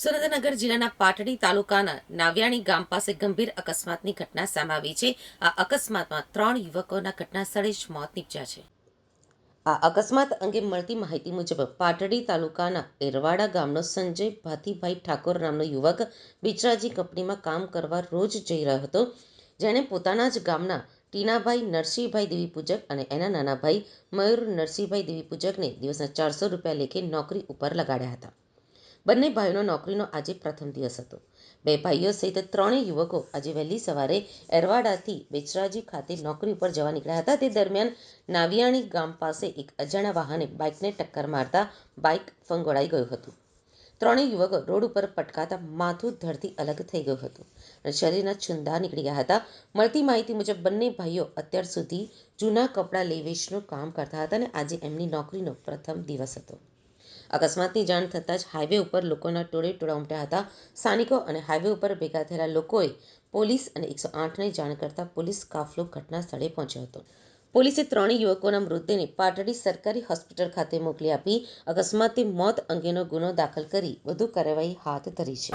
સુરેન્દ્રનગર જિલ્લાના પાટડી તાલુકાના નાવ્યાણી ગામ પાસે ગંભીર અકસ્માતની ઘટના સામે આવી છે. આ અકસ્માતમાં ત્રણ યુવકોના ઘટના સ્થળે જ મોત નીપજ્યા છે. આ અકસ્માત અંગે મળતી માહિતી મુજબ પાટડી તાલુકાના એરવાડા ગામનો સંજય ભાતીભાઈ ઠાકોર નામનો યુવક બિચરાજી કંપનીમાં કામ કરવા રોજ જઈ રહ્યો હતો. જેણે પોતાના જ ગામના ટીનાભાઈ નરસિંહભાઈ દેવીપૂજક અને એના નાના ભાઈ મયુર નરસિંહભાઈ દેવીપૂજકને દિવસના ચારસો રૂપિયા લેખે નોકરી ઉપર લગાડ્યા હતા. બંને ભાઈઓનો નોકરીનો આજે પ્રથમ દિવસ હતો. બે ભાઈઓ સહિત ત્રણેય યુવકો આજે વહેલી સવારે એરવાડાથી બેચરાજી ખાતે નોકરી ઉપર જવા નીકળ્યા હતા. તે દરમિયાન નાવિયાણી ગામ પાસે એક અજાણ્યા વાહને બાઇકને ટક્કર મારતા બાઇક ફંગોળાઈ ગયું હતું. ત્રણેય યુવકો રોડ ઉપર પટકાતા માથું ધડથી અલગ થઈ ગયું હતું અને શરીરના છુંદા નીકળી ગયા હતા. મળતી માહિતી મુજબ, બંને ભાઈઓ અત્યાર સુધી જૂના કપડાં લેવેશનું કામ કરતા હતા અને આજે એમની નોકરીનો પ્રથમ દિવસ હતો. અકસ્માતની જાણ થતાં જ હાઈવે ઉપર લોકોના ટોળે ટોળા ઉમટ્યા હતા. સ્થાનિકો અને હાઈવે ઉપર ભેગા થયેલા લોકોએ પોલીસ અને એકસો આઠને જાણ કરતા પોલીસ કાફલો ઘટના સ્થળે પહોંચ્યો હતો. પોલીસે ત્રણેય યુવકોના મૃતદેહને પાટડી સરકારી હોસ્પિટલ ખાતે મોકલી આપી અકસ્માતે મોત અંગેનો ગુનો દાખલ કરી વધુ કાર્યવાહી હાથ ધરી છે.